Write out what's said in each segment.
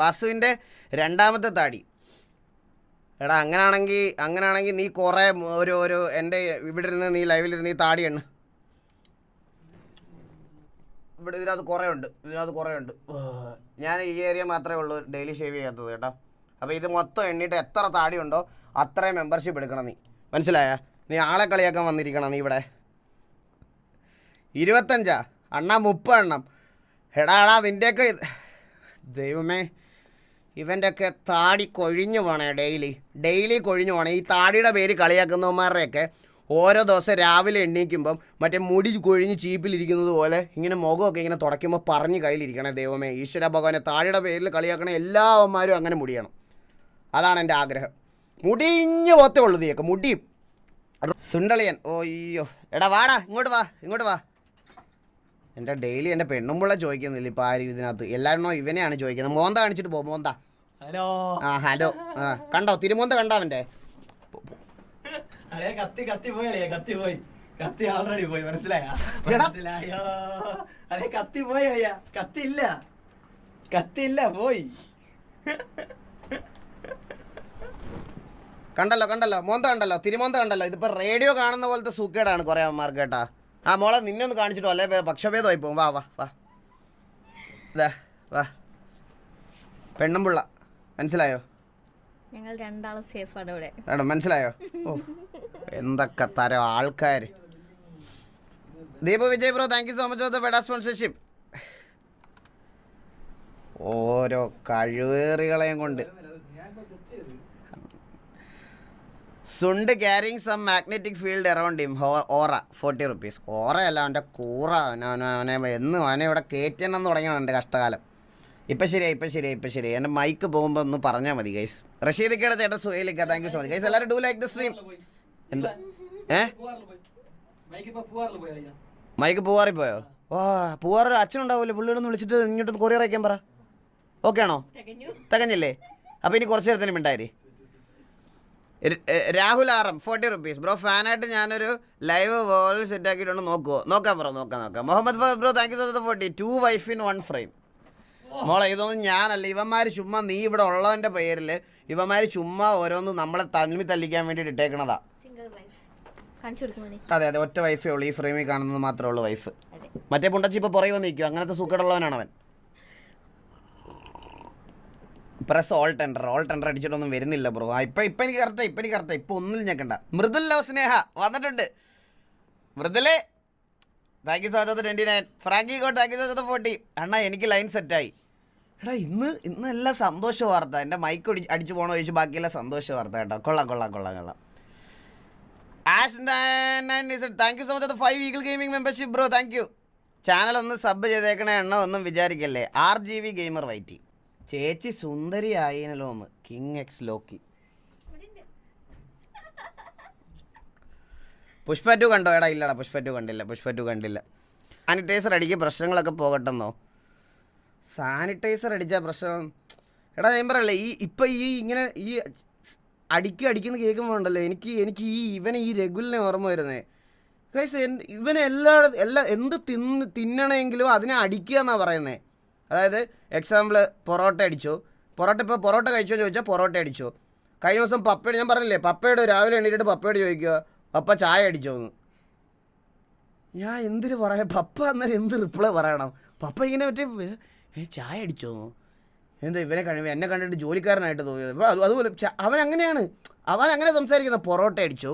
വാസുവിന്റെ രണ്ടാമത്തെ താടി. എടാ അങ്ങനാണെങ്കിൽ അങ്ങനാണെങ്കിൽ നീ കുറേ ഒരു ഒരു എന്റെ ഇവിടെ ഇരുന്ന് നീ ലൈവിലിരുന്ന് നീ താടി എണ്ണ. ഇവിടെ ഇതിനകത്ത് കുറേ ഉണ്ട് ഇതിനകത്ത് കുറേ ഉണ്ട്. ഞാൻ ഈ ഏരിയ മാത്രമേ ഉള്ളൂ ഡെയിലി ഷേവ് ചെയ്യാത്തത് കേട്ടോ. അപ്പോൾ ഇത് മൊത്തം എണ്ണിയിട്ട് എത്ര താടി ഉണ്ടോ അത്രയും മെമ്പർഷിപ്പ് എടുക്കണം നീ. മനസ്സിലായ? നീ ആളെ കളിയാക്കാൻ വന്നിരിക്കണം നീ ഇവിടെ? ഇരുപത്തഞ്ചാ? അണ്ണാ മുപ്പത് എണ്ണം എടാ എടാ നിന്റെയൊക്കെ ദൈവമേ. ഇവന്റെയൊക്കെ താടി കൊഴിഞ്ഞു പോണേ ഡെയിലി. ഡെയിലി കൊഴിഞ്ഞു പോണേ. ഈ താടിയുടെ പേര് കളിയാക്കുന്നവന്മാരുടെയൊക്കെ ഓരോ ദിവസം രാവിലെ എണ്ണീക്കുമ്പം മറ്റേ മുടി കൊഴിഞ്ഞ് ചീപ്പിലിരിക്കുന്നത് പോലെ ഇങ്ങനെ മുഖമൊക്കെ ഇങ്ങനെ തുടയ്ക്കുമ്പോൾ പറഞ്ഞ് കയ്യിലിരിക്കണേ ദൈവമേ. ഈശ്വര ഭഗവാനെ താടിയുടെ പേരിൽ കളിയാക്കണ എല്ലാവന്മാരും അങ്ങനെ മുടിയണം. അതാണ് എന്റെ ആഗ്രഹം. മുടിഞ്ഞ് പോത്തേ ഉള്ളൂ നീയൊക്കെ മുടി. സുണ്ടളിയൻ. ഓ അയ്യോ എടാ വാടാ ഇങ്ങോട്ട് വാ ഇങ്ങോട്ട് വാ. എന്റെ ഡെയിലി എന്റെ പെണ്ണുമ്പുള്ള ചോദിക്കുന്നില്ല ഇപ്പം ആരും ഇതിനകത്ത്. എല്ലാവരും ഇവനെയാണ് ചോദിക്കുന്നത്. മോന്ത കാണിച്ചിട്ട് പോ മോന്ത. ഹലോ. ആ ഹലോ. ആ കണ്ടോ? തിരുമോന്ത കണ്ടാവന്റെ അല്ലേ കത്തി കത്തി പോയി അല്ലേ കത്തി പോയി. കത്തി ഓൾറെഡി പോയി മനസ്സിലായോ? മനസ്സിലായോ? അല്ലേ കത്തി പോയി അയ്യാ കത്തി ഇല്ല കത്തി ഇല്ല പോയി. കണ്ടല്ലോ കണ്ടല്ലോ. മോന്ത കണ്ടല്ലോ തിരുമോന്ത കണ്ടല്ലോ. ഇതിപ്പോ റേഡിയോ കാണുന്ന പോലത്തെ സൂക്കേടാണ് കൊറേ അമ്മമാർക്ക് കേട്ടാ. ആ മോളെ നിന്നെ ഒന്ന് കാണിച്ചിട്ടോ അല്ലേ? പക്ഷഭേദമായി പോകും വാ വാ വാ. വാ. പെണ്ണുമ്പിള്ള മനസ്സിലായോ? ഞങ്ങൾ രണ്ടാളും സേഫ് ആണ് ഇവിടെ. എടാ മനസ്സിലായോ? ഓ എന്തൊക്കെ തരം ആൾക്കാർ Deepu Vijay bro thank you so much for the ബെഡ sponsorship ഓരോ കഴിവേറികളെയും കൊണ്ട്. സുണ്ട് carrying some magnetic field around him aura forty rupees ഓറയല്ല അവന്റെ കൂറ. അവനെ അവനെ- എന്ന് അവനെ ഇവിടെ കയറ്റണം തുടങ്ങിയാണ് എന്റെ കഷ്ടകാലം. ഇപ്പം ശരിയായി ഇപ്പം ശരിയായി ഇപ്പം ശരി എന്റെ മൈക്ക് പോകുമ്പോൾ ഒന്ന് പറഞ്ഞാൽ മതി ഗൈസ് റഷീദിക്കയുടെ ചേട്ടൻ സുഹേലിക്ക thank you so much guys എല്ലാവരും ഡു ലൈക്ക് ദ സ്ട്രീം എന്താ? ഏ? മൈക്ക് പൂവാറി പോയോ? വാ പൂവാറൊരു അച്ഛനുണ്ടാവില്ലേ പുള്ളിയോടൊന്ന് വിളിച്ചിട്ട് ഇങ്ങോട്ടൊന്ന് കൊറിയർ അയക്കാൻ പറ. ഓക്കെ ആണോ? തികഞ്ഞില്ലേ? അപ്പോൾ ഇനി കുറച്ച് നേരത്തിന് മിണ്ടായി Rahul R M forty rupees bro ഫാനായിട്ട് ഞാനൊരു ലൈവ് വോൾ സെറ്റ് ആക്കിയിട്ടുണ്ട് നോക്കുമോ നോക്കാം ബ്രോ നോക്കാം നോക്കാം. Muhammad Faas bro thank you so forty two wife in one frame മോളെ ഇതൊന്നും ഞാനല്ല. ഇവന്മാര് ചുമ്മാ നീ ഇവിടെ ഉള്ളതിന്റെ പേരിൽ ഇവന്മാര് ചുമ്മാ ഓരോന്നും നമ്മളെ തമ്മിൽ തല്ലിക്കാൻ വേണ്ടി ഇട്ടേക്കണതാ. അതെ അതെ ഒറ്റ വൈഫേ ഉള്ളൂ. ഈ ഫ്രെയിമിൽ കാണുന്നത് മാത്രമേ ഉള്ളൂ വൈഫ് മറ്റേ പുണ്ടച്ചി ഇപ്പൊ പുറകെ വന്ന് നിൽക്കും അങ്ങനത്തെ സുഖമുള്ളവനാണ് അവൻ. Press all tender all tender അടിച്ചിട്ടൊന്നും വരുന്നില്ല ബ്രോ ആ ഇപ്പം ഇപ്പം എനിക്ക് കറക്റ്റാ ഇപ്പം എനിക്ക് കറക്റ്റാ ഇപ്പം ഒന്നും ഞെക്കണ്ട മൃദുൽ ലവ് സ്നേഹ വന്നിട്ടുണ്ട്. മൃദുലേ thank you so much twenty nine Franky God thank you so much forty അണ്ണാ എനിക്ക് ലൈൻ സെറ്റായി എടാ ഇന്ന് ഇന്ന് എല്ലാം സന്തോഷ വാർത്ത. എന്റെ മൈക്ക് അടി അടിച്ചു പോകണോ ചോദിച്ചു ബാക്കിയെല്ലാം സന്തോഷ വാർത്ത കേട്ടോ. കൊള്ളാം കൊള്ളാം കൊള്ളാം കൊള്ളാം. Ash thank you so much five weekly gaming membership bro thank you channel ഒന്ന് സബ് ചെയ്തേക്കണ എണ്ണ ഒന്നും വിചാരിക്കല്ലേ? ആർ ജി വി ഗെയിമർ വൈറ്റി ചേച്ചി സുന്ദരി ആയിനല്ലോ ഒന്ന്. King X Loki Pushpa two കണ്ടോ? എടാ ഇല്ലടാ പുഷ്പ ടു കണ്ടില്ല പുഷ്പ ടു കണ്ടില്ല. സാനിറ്റൈസർ അടിക്കുക പ്രശ്നങ്ങളൊക്കെ പോകട്ടെന്നോ? സാനിറ്റൈസർ അടിച്ച പ്രശ്നം. എടാ ഞാൻ പറയല്ലേ ഈ ഇപ്പം ഈ ഇങ്ങനെ ഈ അടിക്കുക അടിക്കുന്ന കേൾക്കുമ്പോൾ ഉണ്ടല്ലോ എനിക്ക് എനിക്ക് ഈ ഇവനെ ഈ രഘുലിനെ ഓർമ്മ വരുന്നേ. കൈസ് ഇവനെ എല്ലാ എല്ലാ എന്ത് തിന്ന് തിന്നണമെങ്കിലും അതിനെ അടിക്കുക എന്നാണ് പറയുന്നത് അതായത് എക്സാമ്പിൾ പൊറോട്ട അടിച്ചു. പൊറോട്ട ഇപ്പോൾ പൊറോട്ട കഴിച്ചോ എന്ന് ചോദിച്ചാൽ പൊറോട്ട അടിച്ചു. കഴിഞ്ഞ ദിവസം പപ്പയുടെ ഞാൻ പറഞ്ഞില്ലേ പപ്പയുടെ രാവിലെ എണീറ്റിട്ട് പപ്പയോട് ചോദിക്കുക പപ്പ ചായ അടിച്ചോ എന്ന് ഞാൻ എന്തിനു പറയാം പപ്പ അന്നേരം എന്ത് റിപ്ലൈ പറയണം? പപ്പ ഇങ്ങനെ മറ്റേ ഏ ചായ അടിച്ചോ? എന്താ ഇവനെ കഴിവ് എന്നെ കണ്ടിട്ട് ജോലിക്കാരനായിട്ട് തോന്നിയത്? അപ്പോൾ അത് അതുപോലെ അവൻ അങ്ങനെയാണ്. അവൻ അങ്ങനെ സംസാരിക്കുന്നത് പൊറോട്ട അടിച്ചോ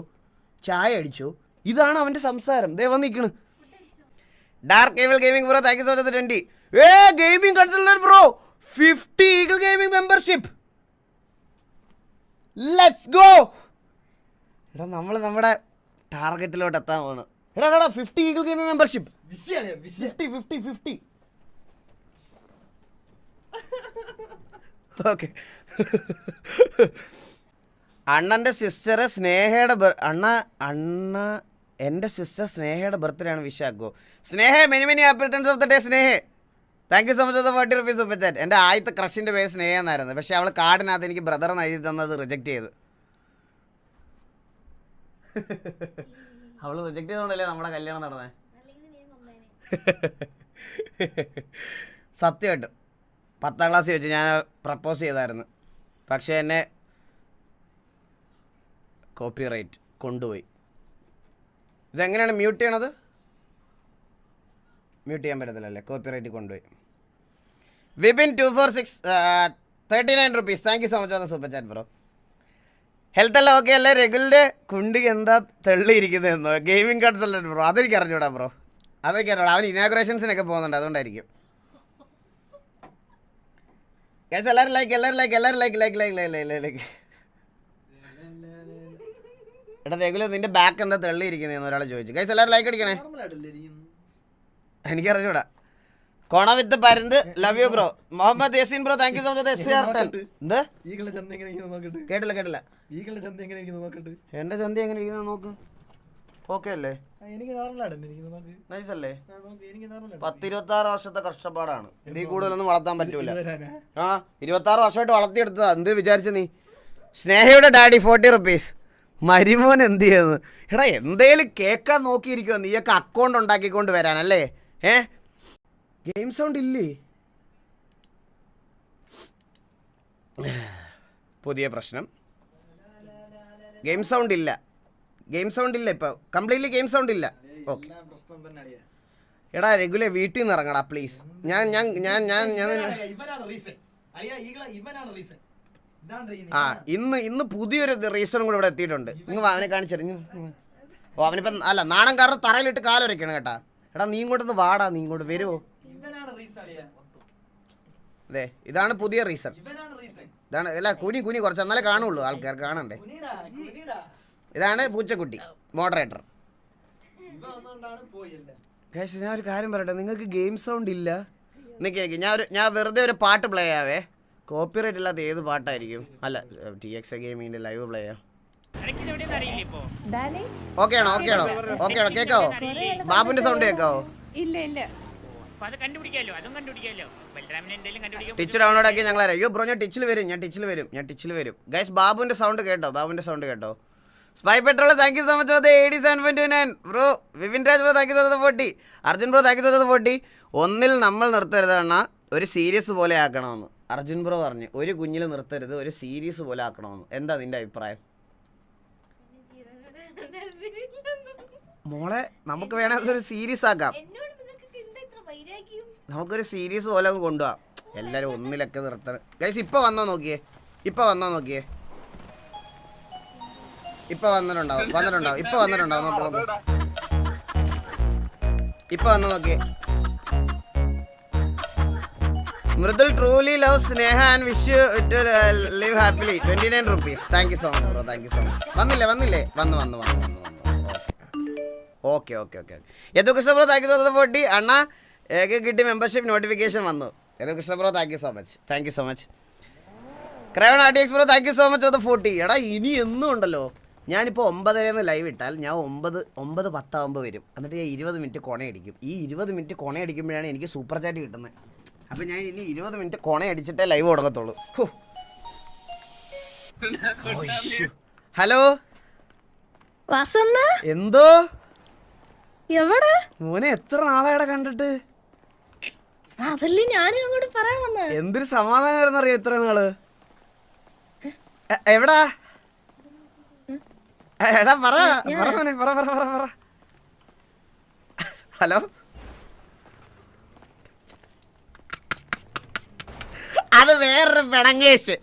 ചായ അടിച്ചോ ഇതാണ് അവന്റെ സംസാരം. ദേ വന്നിരിക്കണ് നിൽക്കണ് dark evil gaming bro thank you so much twenty A gaming consultant bro fifty eagle gaming membership let's go എടാ നമ്മൾ നമ്മുടെ ടാർഗറ്റിലോട്ട് എത്താൻ പോകണം എടാ എടാ fifty eagle gaming membership fifty fifty fifty okay അണ്ണന്റെ സിസ്റ്റർ സ്നേഹയുടെ അണ്ണ അണ്ണ എന്റെ സിസ്റ്റർ സ്നേഹയുടെ ബർത്ത്ഡേ ആണ് വിശാഖോ Sneha many many happy returns of the day Sneha. Thank you so much forty rupees super chat എന്റെ ആദ്യത്തെ ക്രഷിന്റെ പേര് സ്നേഹ എന്നായിരുന്നു. പക്ഷേ അവൾ കാർഡിനകത്ത് എനിക്ക് ബ്രദർ എഴുതി തന്നത് റിജക്റ്റ് ചെയ്ത്. അവൾ റിജക്റ്റ് ചെയ്തോണ്ടല്ലേ നമ്മുടെ കല്യാണം നടന്നേ? സത്യമായിട്ടും. പത്താം ക്ലാസ്സിൽ വെച്ച് ഞാൻ പ്രപ്പോസ് ചെയ്തായിരുന്നു. പക്ഷേ എന്നെ കോപ്പി റൈറ്റ് കൊണ്ടുപോയി. ഇതെങ്ങനെയാണ് മ്യൂട്ട് ചെയ്യണത്? മ്യൂട്ട് ചെയ്യാൻ പറ്റത്തില്ലല്ലേ? കോപ്പി റൈറ്റ് കൊണ്ടുപോയി. Vipin two four six thirty nine rupees thank you so much super chat bro health എല്ലാം ഓക്കെ അല്ലേ? രഘുലിന്റെ കുണ്ടി എന്താ തെള്ളിയിരിക്കുന്നതെന്നോ? ഗെയിമിംഗ് കൺസൾട്ടന്റ് ബ്രോ അതെനിക്ക് അറിഞ്ഞൂടാ ബ്രോ അതൊക്കെ അറിഞ്ഞൂടാ. അവൻ ഇനാഗ്രേഷൻസിനൊക്കെ പോകുന്നുണ്ട് അതുകൊണ്ടായിരിക്കും. ഗൈസ് എല്ലാവരും ലൈക്ക് എല്ലാവരും ലൈക്ക് എല്ലാവരും like like like like like like എടാ രഘുല നിന്റെ ബാക്ക് എന്താ തെള്ളിയിരിക്കുന്നതെന്ന് ഒരാൾ ചോദിച്ചു. ഗൈസ് എല്ലാവരും ലൈക്ക് അടിക്കണേ? എനിക്ക് കൊണ വിത്ത് പരുന്ത് love you bro Muhammad Yaseen bro thank you so much S R ten എന്ത് ഈകളുടെ ചന്ത എങ്ങനെ ഇരിക്കുന്നു നോക്കട്ടെ? കേട്ടില്ല കേട്ടില്ല. ഈകളുടെ ചന്ത എങ്ങനെ ഇരിക്കുന്നു നോക്കട്ടെ? എന്റെ ചന്തി എങ്ങനെ ഇരിക്കുന്നു നോക്ക്. ഓക്കെ അല്ലേ? എനിക്ക് നൈസ് അല്ലേ? നോർമലാണ് പത്തിരുപത്തി ആറ് വർഷത്തെ കഷ്ടപ്പാടാണ്. നീ കൂടുതലൊന്നും വളർത്താൻ പറ്റൂല. ആ ഇരുപത്തി ആറ് വർഷമായിട്ട് വളർത്തിയെടുത്തതാ. എന്ത് വിചാരിച്ച നീ? സ്നേഹയുടെ ഡാഡി ഫോർട്ടി റുപ്പീസ് മരിമോൻ എന്ത് ചെയ്യുന്നത് എടാ എന്തേലും കേൾക്കാൻ നോക്കിയിരിക്കുമോ നീയൊക്കെ അക്കൗണ്ട് ഉണ്ടാക്കിക്കൊണ്ട് വരാനല്ലേ? ഏ? ഗെയിം സൗണ്ട് ഇല്ലേ? പുതിയ പ്രശ്നം. ഗെയിം സൗണ്ട് ഇല്ല. ഗെയിം സൗണ്ട് ഇല്ല ഇപ്പൊ. കംപ്ലീറ്റ്ലി ഗെയിം സൗണ്ട് ഇല്ല. ഓക്കെ എടാ രഘുലെ വീട്ടിൽ നിന്ന് ഇറങ്ങടാ പ്ലീസ് ഞാൻ ഞാൻ ഞാൻ ഞാൻ ഞാൻ ആ ഇന്ന് ഇന്ന് പുതിയൊരു റീസണും കൂടെ ഇവിടെ എത്തിയിട്ടുണ്ട്. നിങ്ങൾ അവനെ കാണിച്ചറിഞ്ഞു ഓ അവനിപ്പം അല്ല നാണം കാരണം തറയിലിട്ട് കാലൊരയ്ക്കണം കേട്ടാ. എടാ നീ ഇങ്ങോട്ടൊന്ന് വാടാ നീ ഇങ്ങോട്ട് വരുമോ അതെ ഇതാണ് പുതിയ റീസൺ ഇതാണ് അല്ല കുനി കുനി കുറച്ച് എന്നാലേ കാണുള്ളൂ ആൾക്കാർ കാണണ്ടേ? ഇതാണ് പൂച്ചക്കുട്ടി മോഡറേറ്റർ ഗൈസ് ഞാൻ ഒരു കാര്യം പറയട്ടെ നിങ്ങൾക്ക് ഗെയിം സൗണ്ട് ഇല്ല? നിൽക്കി നിൽക്കി ഞാൻ ഒരു ഞാൻ വെറുതെ ഒരു പാട്ട് പ്ലേ ആവേ. കോപ്പിറൈറ്റ് ഇല്ലാത്ത ഏത് പാട്ടായിരിക്കും? അല്ല ടി എക്സ് ഗെയിമിന്റെ ലൈവ് പ്ലേ ചെയ്യാം ഓക്കെ ആണോ ഓക്കെ ആണോ ഓക്കെ ആണോ കേക്കാവോ? ബാബുന്റെ സൗണ്ട് കേക്കാവോ? ഇല്ല ഇല്ല. ടിച്ച് ഡൗൺലോഡ് ആക്കി ഞങ്ങൾ അയ്യോ ബ്രോ ഞാൻ ടിച്ചിൽ വരും ഞാൻ ടിച്ചിൽ വരും ഞാൻ ടിച്ചിൽ വരും. ഗൈസ് ബാബുന്റെ സൗണ്ട് കേട്ടോ ബാബുന്റെ സൗണ്ട് കേട്ടോ. Spy petrol thank you so much four eighty seven point two nine bro Vipin Raj bro thank you so forty Arjun bro thank you so forty ഒന്നിൽ നമ്മൾ നിർത്തരുത് അണ്ണ ഒരു സീരിയസ് പോലെ ആക്കണമെന്ന്. അർജുൻ ബ്രോ പറഞ്ഞു ഒരു കുഞ്ഞിൽ നിർത്തരുത് ഒരു സീരീസ് പോലെ ആക്കണമെന്ന്. എന്താ നിന്റെ അഭിപ്രായം? മോളെ നമുക്ക് വേണമെങ്കിൽ ഒരു സീരീസ് ആക്കാം. നമുക്കൊരു സീരീസ് പോലെ ഒന്ന് കൊണ്ടുപോവാം. എല്ലാവരും ഒന്നിലൊക്കെ നിർത്തണം. ഗൈസ് ഇപ്പൊ വന്നോ നോക്കിയേ. ഇപ്പൊ വന്നോ നോക്കിയേ. ഇപ്പൊ വന്നിട്ടുണ്ടാവും വന്നിട്ടുണ്ടാവും ഇപ്പൊ വന്നിട്ടുണ്ടാവും. നോക്ക് നോക്ക്. ഇപ്പൊ വന്നു നോക്കിയേ Mridul truly love Sneha and wish to live happily twenty nine rupees thank you so much bro thank you so much വന്നില്ലേ വന്നില്ലേ? വന്ന് വന്ന് വന്നു വന്നു വന്നു. Okay okay okay Yadu Krishna bro thank you so forty അണ്ണ ഏക കിട്ടി മെമ്പർഷിപ്പ് നോട്ടിഫിക്കേഷൻ വന്നു. Yadu Krishna bro thank you so much thank you so much cry one R T X bro thank you so much forty എടാ ഇനി എന്നും ഉണ്ടല്ലോ. ഞാനിപ്പോൾ ഒമ്പതരന്ന് live ഇട്ടാൽ ഞാൻ ഒമ്പത് ഒമ്പത് പത്താകുമ്പോൾ വരും. എന്നിട്ട് ഞാൻ ഇരുപത് മിനിറ്റ് കൊണയടിക്കും. ഈ ഇരുപത് മിനിറ്റ് കൊണയടിക്കുമ്പോഴാണ് എനിക്ക് സൂപ്പർ ചാറ്റ് കിട്ടുന്നത്. അപ്പം ഞാൻ ഇനി ഇരുപത് മിനിറ്റ് കൊണയടിച്ചിട്ടേ ലൈവ് തുടങ്ങത്തുള്ളൂ. ഹലോ? എന്തോ? എവിടെ? മോനെ എത്ര നാളായിടെ കണ്ടിട്ട്? അതല്ലേ ഞാനും അങ്ങോട്ട് പറയാൻ എന്തൊരു സമാധാനമായിരുന്നു അറിയാം ഇത്ര നാൾ എവിടാ? എടാ പറ പറ മോനെ പറ പറ പറ പറ. ഹലോ? അത് വേറൊരു പിണങ്ങേശ്